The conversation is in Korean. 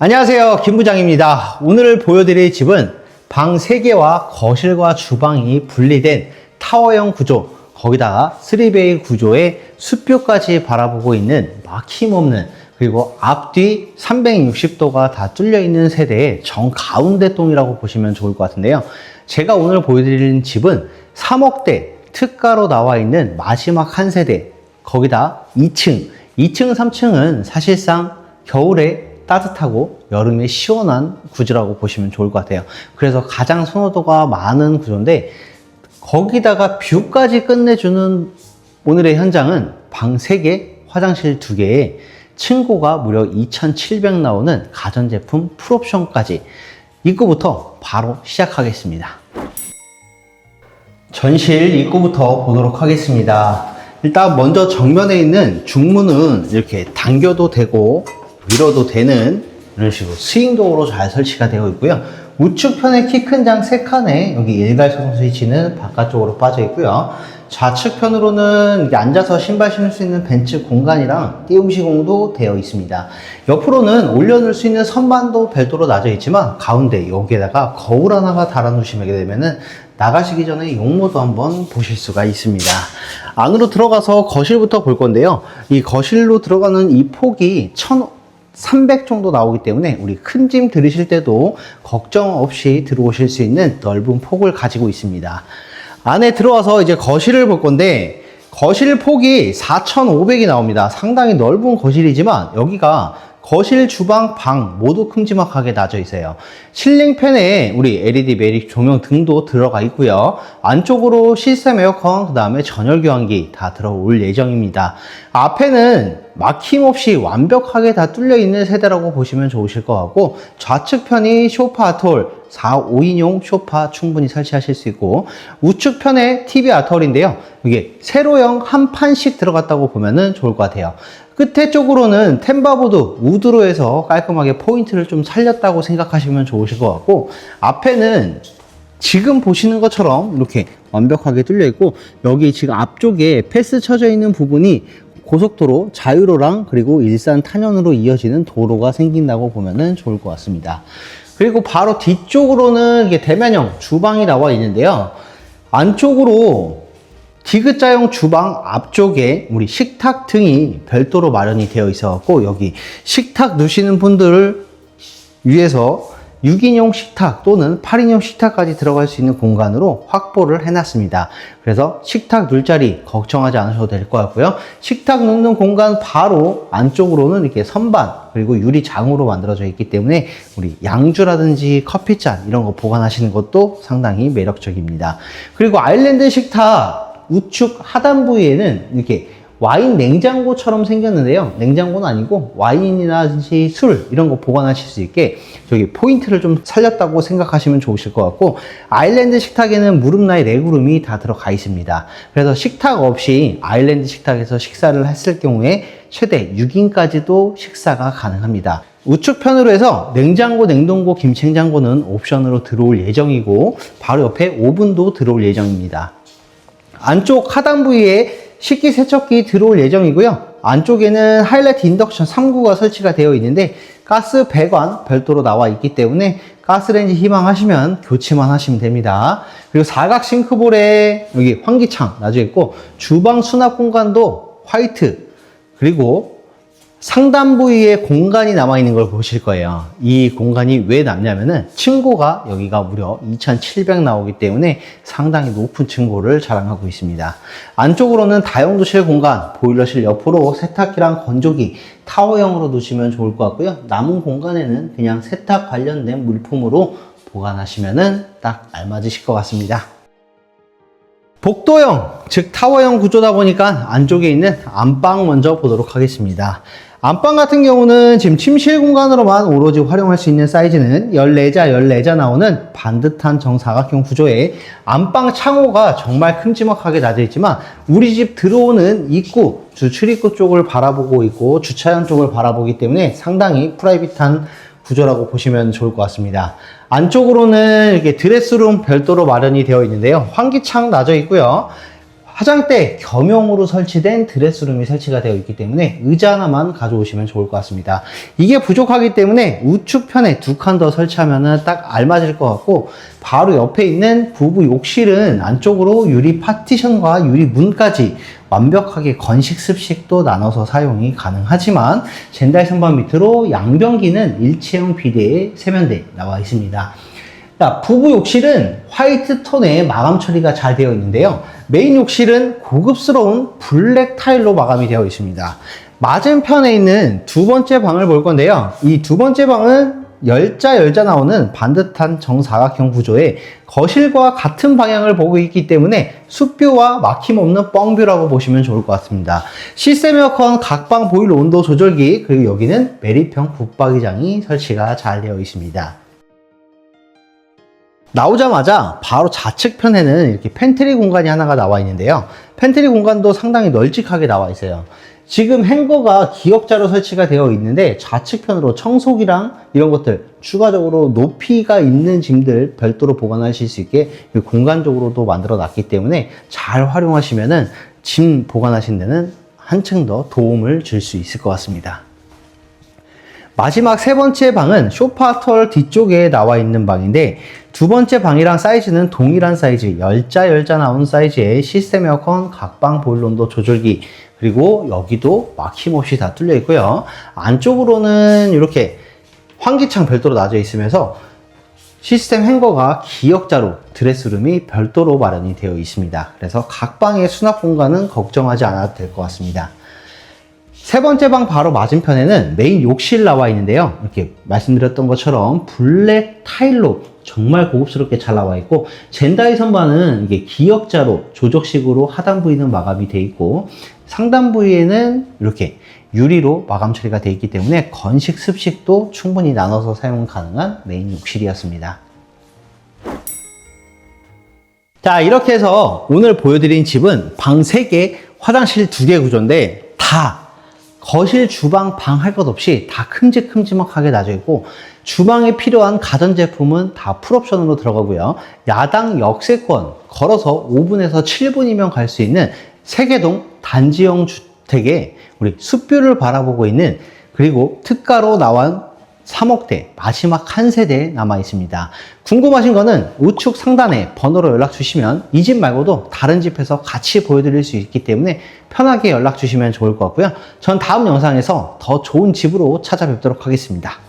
안녕하세요. 김 부장입니다. 오늘 보여드릴 집은 방 3개와 거실과 주방이 분리된 타워형 구조, 거기다가 3베이 구조의 숲뷰까지 바라보고 있는 막힘없는 그리고 앞뒤 360도가 다 뚫려 있는 세대의 정가운데 동이라고 보시면 좋을 것 같은데요. 제가 오늘 보여드리는 집은 3억대 특가로 나와 있는 마지막 한 세대, 거기다 2층, 2층, 3층은 사실상 겨울에 따뜻하고 여름에 시원한 구조라고 보시면 좋을 것 같아요. 그래서 가장 선호도가 많은 구조인데 거기다가 뷰까지 끝내주는 오늘의 현장은 방 3개, 화장실 2개에 층고가 무려 2,700 나오는 가전제품 풀옵션까지 입구부터 바로 시작하겠습니다. 전실 입구부터 보도록 하겠습니다. 일단 먼저 정면에 있는 중문은 이렇게 당겨도 되고 밀어도 되는 이런 식으로 스윙도어로 잘 설치가 되어 있고요. 우측편에 키 큰 장 3칸에 여기 일괄소동 스위치는 바깥쪽으로 빠져 있고요. 좌측편으로는 앉아서 신발 신을 수 있는 벤츠 공간이랑 띄움 시공도 되어 있습니다. 옆으로는 올려놓을 수 있는 선반도 별도로 놔져 있지만 가운데 여기에다가 거울 하나가 달아 놓으시게 되면은 나가시기 전에 용모도 한번 보실 수가 있습니다. 안으로 들어가서 거실부터 볼 건데요. 이 거실로 들어가는 이 폭이 1300 정도 나오기 때문에 우리 큰 짐 들으실 때도 걱정 없이 들어오실 수 있는 넓은 폭을 가지고 있습니다. 안에 들어와서 이제 거실을 볼 건데 거실 폭이 4,500이 나옵니다. 상당히 넓은 거실이지만 여기가 거실, 주방, 방 모두 큼지막하게 놔져 있어요. 실링팬에 우리 LED 매립 조명 등도 들어가 있고요. 안쪽으로 시스템 에어컨, 그 다음에 전열 교환기 다 들어올 예정입니다. 앞에는 막힘없이 완벽하게 다 뚫려 있는 세대라고 보시면 좋으실 것 같고 좌측편이 쇼파 아톨 4, 5인용 쇼파 충분히 설치하실 수 있고 우측편에 TV 아톨인데요. 이게 세로형 한 판씩 들어갔다고 보면 좋을 것 같아요. 끝에 쪽으로는 템바보드 우드로 해서 깔끔하게 포인트를 좀 살렸다고 생각하시면 좋으실 것 같고 앞에는 지금 보시는 것처럼 이렇게 완벽하게 뚫려 있고 여기 지금 앞쪽에 패스 쳐져 있는 부분이 고속도로 자유로랑 그리고 일산 탄현으로 이어지는 도로가 생긴다고 보면 좋을 것 같습니다. 그리고 바로 뒤쪽으로는 이게 대면형 주방이 나와 있는데요. 안쪽으로 디귿자형 주방 앞쪽에 우리 식탁 등이 별도로 마련이 되어 있어갖고 여기 식탁 누시는 분들을 위해서 6인용 식탁 또는 8인용 식탁까지 들어갈 수 있는 공간으로 확보를 해놨습니다. 그래서 식탁 눌 자리 걱정하지 않으셔도 될 것 같고요. 식탁 놓는 공간 바로 안쪽으로는 이렇게 선반 그리고 유리장으로 만들어져 있기 때문에 우리 양주라든지 커피잔 이런 거 보관하시는 것도 상당히 매력적입니다. 그리고 아일랜드 식탁 우측 하단 부위에는 이렇게 와인 냉장고처럼 생겼는데요. 냉장고는 아니고 와인이라든지 술 이런 거 보관하실 수 있게 저기 포인트를 좀 살렸다고 생각하시면 좋으실 것 같고 아일랜드 식탁에는 무릎나이 레그룸이 다 들어가 있습니다. 그래서 식탁 없이 아일랜드 식탁에서 식사를 했을 경우에 최대 6인까지도 식사가 가능합니다. 우측편으로 해서 냉장고, 냉동고, 김치냉장고는 옵션으로 들어올 예정이고 바로 옆에 오븐도 들어올 예정입니다. 안쪽 하단 부위에 식기 세척기 들어올 예정이고요. 안쪽에는 하이라이트 인덕션 3구가 설치가 되어 있는데 가스 배관 별도로 나와 있기 때문에 가스레인지 희망하시면 교체만 하시면 됩니다. 그리고 사각 싱크볼에 여기 환기창 놔져 있고 주방 수납 공간도 화이트 그리고 상단 부위에 공간이 남아있는 걸 보실 거예요. 이 공간이 왜 남냐면은 층고가 여기가 무려 2700 나오기 때문에 상당히 높은 층고를 자랑하고 있습니다. 안쪽으로는 다용도실 공간, 보일러실 옆으로 세탁기랑 건조기, 타워형으로 두시면 좋을 것 같고요. 남은 공간에는 그냥 세탁 관련된 물품으로 보관하시면은 딱 알맞으실 것 같습니다. 복도형, 즉 타워형 구조다 보니까 안쪽에 있는 안방 먼저 보도록 하겠습니다. 안방 같은 경우는 지금 침실 공간으로만 오로지 활용할 수 있는 사이즈는 14자, 14자 나오는 반듯한 정사각형 구조에 안방 창호가 정말 큼지막하게 낮아 있지만 우리 집 들어오는 입구, 주 출입구 쪽을 바라보고 있고 주차장 쪽을 바라보기 때문에 상당히 프라이빗한 구조라고 보시면 좋을 것 같습니다. 안쪽으로는 이렇게 드레스룸 별도로 마련이 되어 있는데요. 환기창 놔져 있고요. 화장대 겸용으로 설치된 드레스룸이 설치가 되어 있기 때문에 의자 하나만 가져오시면 좋을 것 같습니다. 이게 부족하기 때문에 우측편에 두 칸 더 설치하면 딱 알맞을 것 같고 바로 옆에 있는 부부 욕실은 안쪽으로 유리 파티션과 유리 문까지 완벽하게 건식 습식도 나눠서 사용이 가능하지만 젠다이 선반 밑으로 양변기는 일체형 비대의 세면대 나와 있습니다. 자, 부부 욕실은 화이트 톤의 마감 처리가 잘 되어 있는데요. 메인 욕실은 고급스러운 블랙 타일로 마감이 되어 있습니다. 맞은편에 있는 두 번째 방을 볼 건데요. 이 두 번째 방은 열자 열자 나오는 반듯한 정사각형 구조에 거실과 같은 방향을 보고 있기 때문에 숲뷰와 막힘없는 뻥뷰라고 보시면 좋을 것 같습니다. 시스템 에어컨 각방 보일러 온도 조절기 그리고 여기는 메리평 붙박이장이 설치가 잘 되어 있습니다. 나오자마자 바로 좌측편에는 이렇게 팬트리 공간이 하나가 나와 있는데요. 팬트리 공간도 상당히 널찍하게 나와 있어요. 지금 행거가 기역자로 설치가 되어 있는데 좌측편으로 청소기랑 이런 것들 추가적으로 높이가 있는 짐들 별도로 보관하실 수 있게 공간적으로도 만들어 놨기 때문에 잘 활용하시면은 짐 보관하신 데는 한층 더 도움을 줄 수 있을 것 같습니다. 마지막 세 번째 방은 쇼파 털 뒤쪽에 나와 있는 방인데 두 번째 방이랑 사이즈는 동일한 사이즈 열자 열자 나온 사이즈의 시스템 에어컨 각방 보일러 온도 조절기 그리고 여기도 막힘없이 다 뚫려 있고요. 안쪽으로는 이렇게 환기창 별도로 놔져 있으면서 시스템 행거가 기역자로 드레스룸이 별도로 마련이 되어 있습니다. 그래서 각 방의 수납 공간은 걱정하지 않아도 될 것 같습니다 세 번째 방 바로 맞은편에는 메인 욕실 나와 있는데요. 이렇게 말씀드렸던 것처럼 블랙 타일로 정말 고급스럽게 잘 나와 있고 젠다이 선반은 이게 기역자로 조적식으로 하단 부위는 마감이 돼 있고 상단 부위에는 이렇게 유리로 마감 처리가 되어 있기 때문에 건식 습식도 충분히 나눠서 사용 가능한 메인 욕실이었습니다. 자 이렇게 해서 오늘 보여드린 집은 방 3개, 화장실 2개 구조인데 다 거실, 주방, 방 할 것 없이 다 큼직큼직하게 놔져 있고 주방에 필요한 가전제품은 다 풀옵션으로 들어가고요. 야당 역세권 걸어서 5분에서 7분이면 갈 수 있는 세계동 단지형 주택에 우리 숲뷰를 바라보고 있는 그리고 특가로 나온 3억대 마지막 한 세대 남아 있습니다. 궁금하신 거는 우측 상단에 번호로 연락 주시면 이 집 말고도 다른 집에서 같이 보여드릴 수 있기 때문에 편하게 연락 주시면 좋을 것 같고요. 전 다음 영상에서 더 좋은 집으로 찾아뵙도록 하겠습니다.